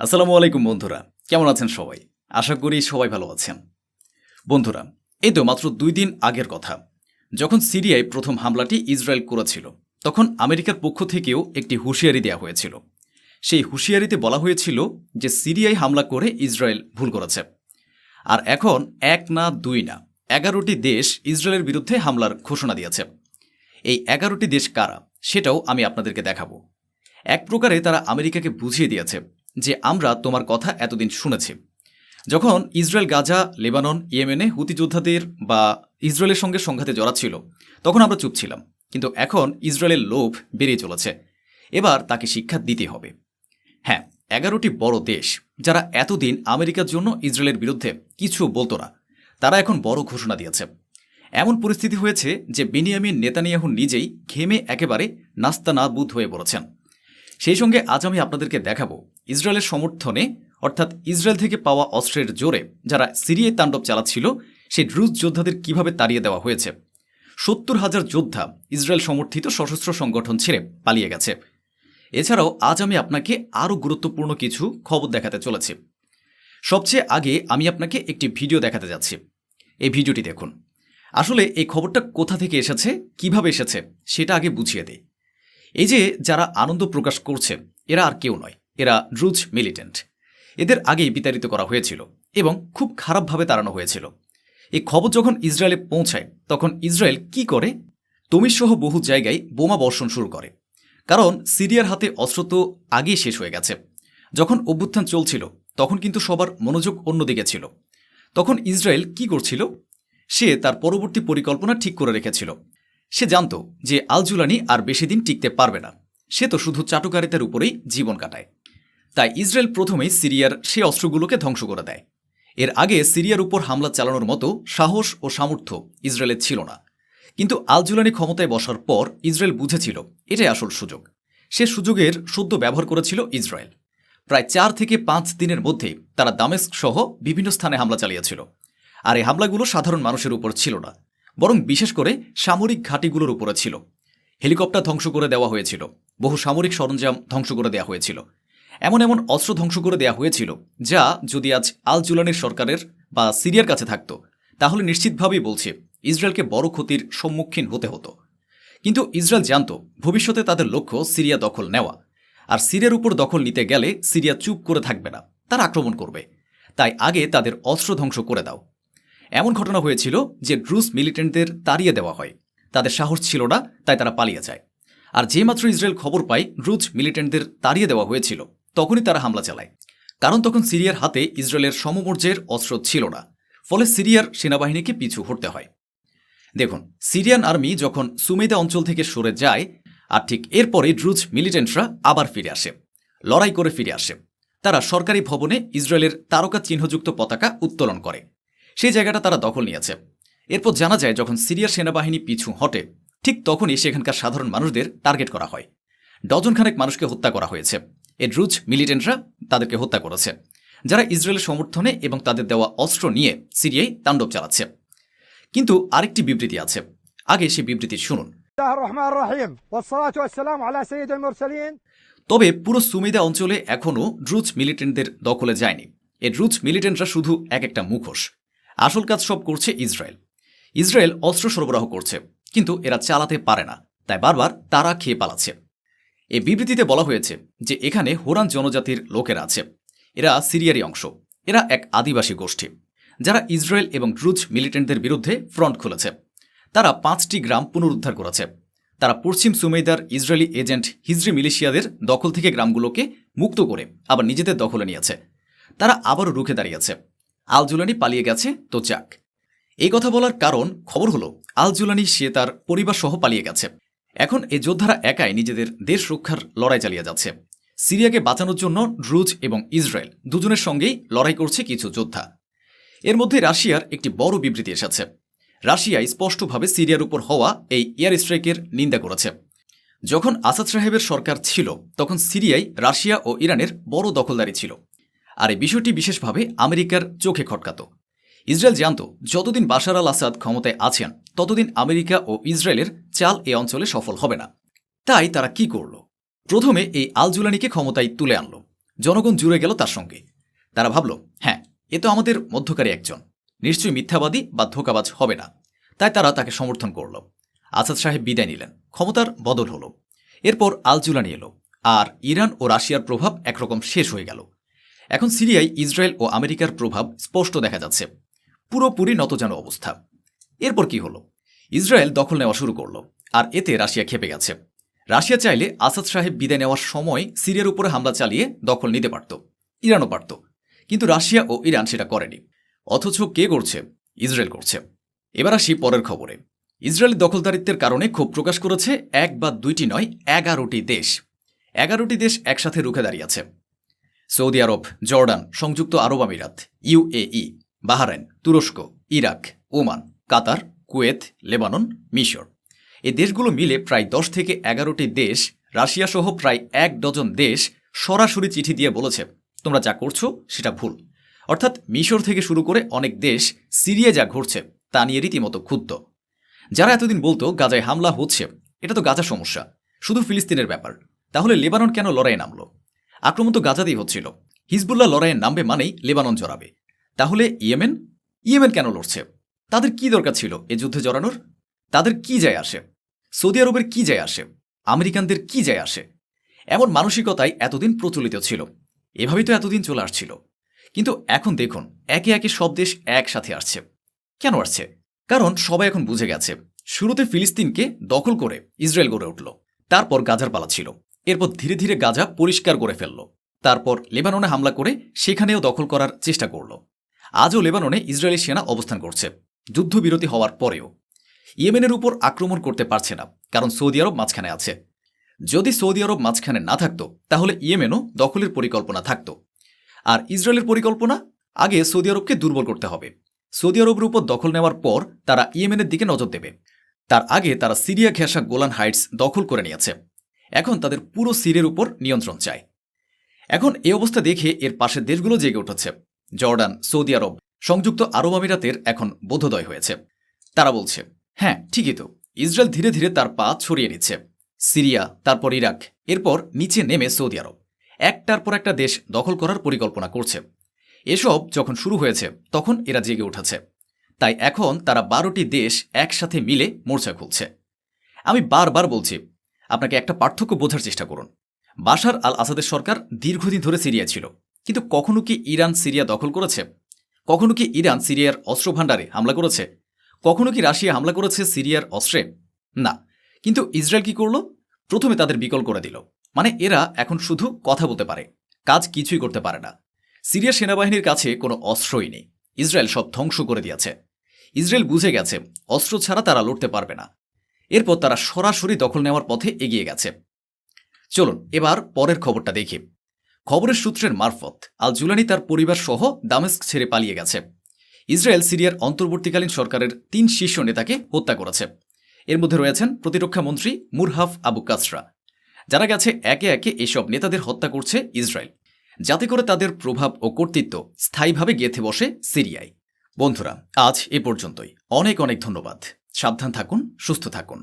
আসসালামু আলাইকুম, বন্ধুরা। কেমন আছেন সবাই? আশা করি সবাই ভালো আছেন। বন্ধুরা, এই তো মাত্র দুই দিন আগের কথা। যখন সিরিয়ায় প্রথম হামলাটি ইসরায়েল করেছিল, তখন আমেরিকার পক্ষ থেকেও একটি হুঁশিয়ারি দেওয়া হয়েছিল। সেই হুঁশিয়ারিতে বলা হয়েছিল যে সিরিয়ায় হামলা করে ইসরায়েল ভুল করেছে। আর এখন এক না দুই না, এগারোটি দেশ ইসরায়েলের বিরুদ্ধে হামলার ঘোষণা দিয়েছে। এই এগারোটি দেশ কারা, সেটাও আমি আপনাদেরকে দেখাবো। এক প্রকারে তারা আমেরিকাকে বুঝিয়ে দিয়েছে যে আমরা তোমার কথা এতদিন শুনেছি। যখন ইসরায়েল গাজা, লেবানন, ইয়েমেনে হুতি যোদ্ধাদের বা ইসরায়েলের সঙ্গে সংঘাতে জড়াচ্ছিল তখন আমরা চুপ ছিলাম। কিন্তু এখন ইসরায়েলের লোভ বেরিয়ে চলেছে। এবার তাকে শিক্ষা দিতে হবে। হ্যাঁ এগারোটি বড় দেশ, যারা এতদিন আমেরিকার জন্য ইসরায়েলের বিরুদ্ধে কিছু বলতো না, তারা এখন বড় ঘোষণা দিয়েছে। এমন পরিস্থিতি হয়েছে যে বিনিয়ামিন নেতানিয়াহু নিজেই ঘেমে একেবারে নাস্তানাবুদ হয়ে পড়েছেন। সেই সঙ্গে আজ আমি আপনাদেরকে দেখাবো ইসরায়েলের সমর্থনে, অর্থাৎ ইসরায়েল থেকে পাওয়া অস্ত্রের জোরে যারা সিরিয়ায় তাণ্ডব চালাচ্ছিল, সেই রুশ যোদ্ধাদের কীভাবে তাড়িয়ে দেওয়া হয়েছে? সত্তর হাজার যোদ্ধা ইসরায়েল সমর্থিত সশস্ত্র সংগঠন ছেড়ে পালিয়ে গেছে। এছাড়াও আজ আমি আপনাকে আরও গুরুত্বপূর্ণ কিছু খবর দেখাতে চলেছি। সবচেয়ে আগে আমি আপনাকে একটি ভিডিও দেখাতে যাচ্ছি। এই ভিডিওটি দেখুন। আসলে এই খবরটা কোথা থেকে এসেছে, কীভাবে এসেছে, সেটা আগে বুঝিয়ে দেয় এই যে যারা আনন্দ প্রকাশ করছে এরা আর কেউ নয়, এরা রুজ মিলিটেন্ট। এদের আগেই বিতাড়িত করা হয়েছিল এবং খুব খারাপভাবে তাড়ানো হয়েছিল। এই খবর যখন ইসরায়েলে পৌঁছায়, তখন ইসরায়েল কি করে? তমিসহ বহু জায়গায় বোমা বর্ষণ শুরু করে। কারণ সিরিয়ার হাতে অস্ত্র তো আগেই শেষ হয়ে গেছে। যখন অভ্যুত্থান চলছিল, তখন কিন্তু সবার মনোযোগ অন্যদিকে ছিল। তখন ইসরায়েল কি করছিল? সে তার পরবর্তী পরিকল্পনা ঠিক করে রেখেছিল। সে জানত যে আলজুলানি আর বেশি দিন টিকতে পারবে না। সে তো শুধু চাটুকারিতার উপরেই জীবন কাটায়। তাই ইসরায়েল প্রথমেই সিরিয়ার সে অস্ত্রগুলোকে ধ্বংস করে দেয়। এর আগে সিরিয়ার উপর হামলা চালানোর মতো সাহস ও সামর্থ্য ইসরায়েলের ছিল না। কিন্তু আলজুলানি ক্ষমতায় বসার পর ইসরায়েল বুঝেছিল, এটাই আসল সুযোগ। সে সুযোগের সদ্য ব্যবহার করেছিল ইসরায়েল। প্রায় চার থেকে পাঁচ দিনের মধ্যে তারা দামেস্ক সহ বিভিন্ন স্থানে হামলা চালিয়েছিল। আর এই হামলাগুলো সাধারণ মানুষের উপর ছিল না। বরং বিশেষ করে সামরিক ঘাঁটিগুলোর উপরে ছিল। হেলিকপ্টার ধ্বংস করে দেওয়া হয়েছিল। বহু সামরিক সরঞ্জাম ধ্বংস করে দেওয়া হয়েছিল। এমন এমন অস্ত্র ধ্বংস করে দেওয়া হয়েছিল, যা যদি আজ আল জুলানির সরকারের বা সিরিয়ার কাছে থাকত, তাহলে নিশ্চিতভাবেই বলছে, ইসরায়েলকে বড় ক্ষতির সম্মুখীন হতে হতো। কিন্তু ইসরায়েল জানত, ভবিষ্যতে তাদের লক্ষ্য সিরিয়া দখল নেওয়া। আর সিরিয়ার উপর দখল নিতে গেলে সিরিয়া চুপ করে থাকবে না, তারা আক্রমণ করবে। তাই আগে তাদের অস্ত্র ধ্বংস করে দাও। এমন ঘটনা হয়েছিল যে ড্রুস মিলিটেন্টদের তাড়িয়ে দেওয়া হয়। তাদের সাহস ছিল না, তাই তারা পালিয়ে যায়। আর যেমাত্র ইসরায়েল খবর পায় রুজ মিলিটেন্টদের তাড়িয়ে দেওয়া হয়েছিল, তখনই তারা হামলা চালায়। কারণ তখন সিরিয়ার হাতে ইসরায়েলের সমমর্যায়ের অস্ত্র ছিল না, ফলে সিরিয়ার সেনাবাহিনীকে পিছু হটতে হয়। দেখুন, সিরিয়ান আর্মি যখন সুমেদা অঞ্চল থেকে সরে যায়, আর ঠিক এরপরে ড্রুজ মিলিটেন্টরা আবার ফিরে আসে, লড়াই করে ফিরে আসে। তারা সরকারি ভবনে ইসরায়েলের তারকা চিহ্নযুক্ত পতাকা উত্তোলন করে। সেই জায়গাটা তারা দখল নিয়েছে। এরপর জানা যায় যখন সিরিয়ার সেনাবাহিনী পিছু হটে ঠিক তখনই সেখানকার সাধারণ মানুষদের টার্গেট করা হয়। ডজনখানেক মানুষকে হত্যা করা হয়েছে। এর রুজ মিলিটেন্টরা তাদেরকে হত্যা করেছে। যারা ইসরায়েলের সমর্থনে এবং তাদের দেওয়া অস্ত্র নিয়ে সিরিয়ায় তাণ্ডব চালাচ্ছে। কিন্তু আরেকটি বিবৃতি আছে। আগে সে বিবৃতি শুনুন। তবে পুরো সুমিদা অঞ্চলে এখনও ড্রুজ মিলিটেন্টদের দখলে যায়নি। এ ড্রুজ মিলিটেন্টরা শুধু এক একটা মুখোশ। আসল কাজ সব করছে ইসরায়েল। ইসরায়েল অস্ত্র সরবরাহ করছে, কিন্তু এরা চালাতে পারে না, তাই বারবার তারা খেয়ে পালাচ্ছে। এই বিবৃতিতে বলা হয়েছে যে এখানে হোরান জনজাতির লোকেরা আছে। এরা সিরিয়ারই অংশ, এরা এক আদিবাসী গোষ্ঠী, যারা ইসরায়েল এবং ড্রুজ মিলিটেন্টদের বিরুদ্ধে ফ্রন্ট খুলেছে। তারা পাঁচটি গ্রাম পুনরুদ্ধার করেছে। তারা পশ্চিম সুমেইদার ইসরায়েলি এজেন্ট হিজরি মিলিশিয়াদের দখল থেকে গ্রামগুলোকে মুক্ত করে আবার নিজেদের দখলে নিয়েছে। তারা আবারও রুখে দাঁড়িয়েছে। আল জুলানি পালিয়ে গেছে, তো যাক। এই কথা বলার কারণ, খবর হলো আল জুলানি সে তার পরিবার সহ পালিয়ে গেছে। এখন এই যোদ্ধারা একাই নিজেদের দেশ রক্ষার লড়াই চালিয়ে যাচ্ছে। সিরিয়াকে বাঁচানোর জন্য ড্রুজ এবং ইসরায়েল দুজনের সঙ্গেই লড়াই করছে কিছু যোদ্ধা। এর মধ্যে রাশিয়ার একটি বড় বিবৃতি এসেছে। রাশিয়া স্পষ্টভাবে সিরিয়ার উপর হওয়া এই এয়ার স্ট্রাইকের নিন্দা করেছে। যখন আসাদ সাহেবের সরকার ছিল, তখন সিরিয়ায় রাশিয়া ও ইরানের বড় দখলদারি ছিল। আর এই বিষয়টি বিশেষভাবে আমেরিকার চোখে খটকাত। ইসরায়েল জানত, যতদিন বাশার আল আসাদ ক্ষমতায় আছেন, ততদিন আমেরিকা ও ইসরায়েলের চাল এ অঞ্চলে সফল হবে না। তাই তারা কি করল? প্রথমে এই আল জুলানিকে ক্ষমতায় তুলে আনল। জনগণ জুড়ে গেল তার সঙ্গে। তারা ভাবল হ্যাঁ এ তো আমাদের মধ্যকারী একজন। নিশ্চয়ই মিথ্যাবাদী বা ধোকাবাজ হবে না। তাই তারা তাকে সমর্থন করল। আসাদ সাহেব বিদায় নিলেন। ক্ষমতার বদল হলো। এরপর আল জুলানি এলো। আর ইরান ও রাশিয়ার প্রভাব একরকম শেষ হয়ে গেল। এখন সিরিয়ায় ইসরায়েল ও আমেরিকার প্রভাব স্পষ্ট দেখা যাচ্ছে। পুরোপুরি নতজানো অবস্থা। এরপর কি হলো? ইসরায়েল দখল নেওয়া শুরু করল, আর এতে রাশিয়া খেপে গেছে। রাশিয়া চাইলে আসাদ সাহেব বিদায় নেওয়ার সময় সিরিয়ার উপরে হামলা চালিয়ে দখল নিতে পারত, ইরানও পারত। কিন্তু রাশিয়া ও ইরান সেটা করেনি, অথচ কে করছে? ইসরায়েল করছে। এবার আসি পরের খবরে। ইসরায়েলি দখলদারিত্বের কারণে ক্ষোভ প্রকাশ করেছে এক বা দুইটি নয়, এগারোটি দেশ। এগারোটি দেশ একসাথে রুখে দাঁড়িয়েছে সৌদি আরব, জর্ডান, সংযুক্ত আরব আমিরাত ইউএই বাহারাইন, তুরস্ক, Iraq, Oman, Qatar, Kuwait, Lebanon, মিশর। এই দেশগুলো মিলে প্রায় দশ থেকে এগারোটি দেশ রাশিয়া সহ প্রায় এক ডজন দেশ সরাসরি চিঠি দিয়ে বলেছে, তোমরা যা করছ, সেটা ভুল। অর্থাৎ মিশর থেকে শুরু করে অনেক দেশ সিরিয়া যা ঘটছে, তা নিয়ে রীতিমতো ক্ষুব্ধ। যারা এতদিন বলতো গাজায় হামলা হচ্ছে, এটা তো গাজা সমস্যা, শুধু ফিলিস্তিনের ব্যাপার। তাহলে লেবানন কেন লড়াইয়ে নামলো? আক্রমণ তো গাজাতেই হচ্ছিল। হিজবুল্লাহ লড়াইয়ে নামবে মানেই লেবানন জড়াবে। তাহলে ইয়েমেন? ইয়েমেন কেন লড়ছে? তাদের কি দরকার ছিল এ যুদ্ধে জড়ানোর? তাদের কি যায় আসে? সৌদি আরবের কি যায় আসে? আমেরিকানদের কি যায় আসে? এমন মানসিকতাই এতদিন প্রচলিত ছিল। এভাবেই তো এতদিন চলে আসছিল। কিন্তু এখন দেখুন, একে একে সব দেশ একসাথে আসছে। কেন আসছে? কারণ সবাই এখন বুঝে গেছে, শুরুতে ফিলিস্তিনকে দখল করে ইসরায়েল গড়ে উঠল। তারপর গাজার পালা ছিল। এরপর ধীরে ধীরে গাজা পরিষ্কার করে ফেলল। তারপর লেবাননে হামলা করে সেখানেও দখল করার চেষ্টা করল। আজও লেবাননে ইসরায়েলি সেনা অবস্থান করছে। যুদ্ধবিরতি হওয়ার পরেও। ইয়েমেনের উপর আক্রমণ করতে পারছে না, কারণ সৌদি আরব মাঝখানে আছে। যদি সৌদি আরব মাঝখানে না থাকতো, তাহলে ইয়েমেনও দখলের পরিকল্পনা থাকতো। আর ইসরায়েলের পরিকল্পনা? আগে সৌদি আরবকে দুর্বল করতে হবে। সৌদি আরবের উপর দখল নেওয়ার পর তারা ইয়েমেনের দিকে নজর দেবে। তার আগে তারা সিরিয়া ঘেঁষা গোলান হাইটস দখল করে নিয়েছে। এখন তাদের পুরো সিরের উপর নিয়ন্ত্রণ চায় এখন এই অবস্থা দেখে এর পাশের দেশগুলো জেগে উঠেছে। জর্ডান, সৌদি আরব, সংযুক্ত আরব আমিরাতের এখন বোধোদয় হয়েছে। তারা বলছে হ্যাঁ ঠিকই তো। ইসরায়েল ধীরে ধীরে তার পা ছড়িয়ে নিচ্ছে। সিরিয়া, তারপর ইরাক, এরপর নিচে নেমে সৌদি আরব। একটার পর একটা দেশ দখল করার পরিকল্পনা করছে। এসব যখন শুরু হয়েছে, তখন এরা জেগে উঠেছে। তাই এখন তারা বারোটি দেশ একসাথে মিলে মোর্চা খুলছে। আমি বারবার বলছি আপনাকে একটা পার্থক্য বোঝার চেষ্টা করুন। বাশার আল আসাদের সরকার দীর্ঘদিন ধরে সিরিয়া ছিল। কিন্তু কখনো কি ইরান সিরিয়া দখল করেছে? কখনো কি ইরান সিরিয়ার অস্ত্র ভাণ্ডারে হামলা করেছে? কখনো কি রাশিয়া হামলা করেছে সিরিয়ার অস্ত্রে? না। কিন্তু ইসরায়েল কি করল? প্রথমে তাদের বিকল করে দিল। মানে এরা এখন শুধু কথা বলতে পারে, কাজ কিছুই করতে পারে না। সিরিয়ার সেনাবাহিনীর কাছে কোনো অস্ত্রই নেই। ইসরায়েল সব ধ্বংস করে দিয়েছে। ইসরায়েল বুঝে গেছে, অস্ত্র ছাড়া তারা লড়তে পারবে না। এরপর তারা সরাসরি দখল নেওয়ার পথে এগিয়ে গেছে। চলুন, এবার পরের খবরটা দেখি। খবরের সূত্রের মারফত আল জুলানি তার পরিবার সহ দামেস্ক ছেড়ে পালিয়ে গেছে। ইসরায়েল সিরিয়ার অন্তর্বর্তীকালীন সরকারের তিন শীর্ষ নেতাকে হত্যা করেছে। এর মধ্যে রয়েছেন প্রতিরক্ষা মন্ত্রী মুরহাফ আবু কাসরা। যারা গেছে, একে একে এসব নেতাদের হত্যা করছে ইসরায়েল। যাতে করে তাদের প্রভাব ও কর্তৃত্ব স্থায়ীভাবে গেঁথে বসে সিরিয়ায়। বন্ধুরা, আজ এ পর্যন্তই। অনেক অনেক ধন্যবাদ। সাবধান থাকুন সুস্থ থাকুন।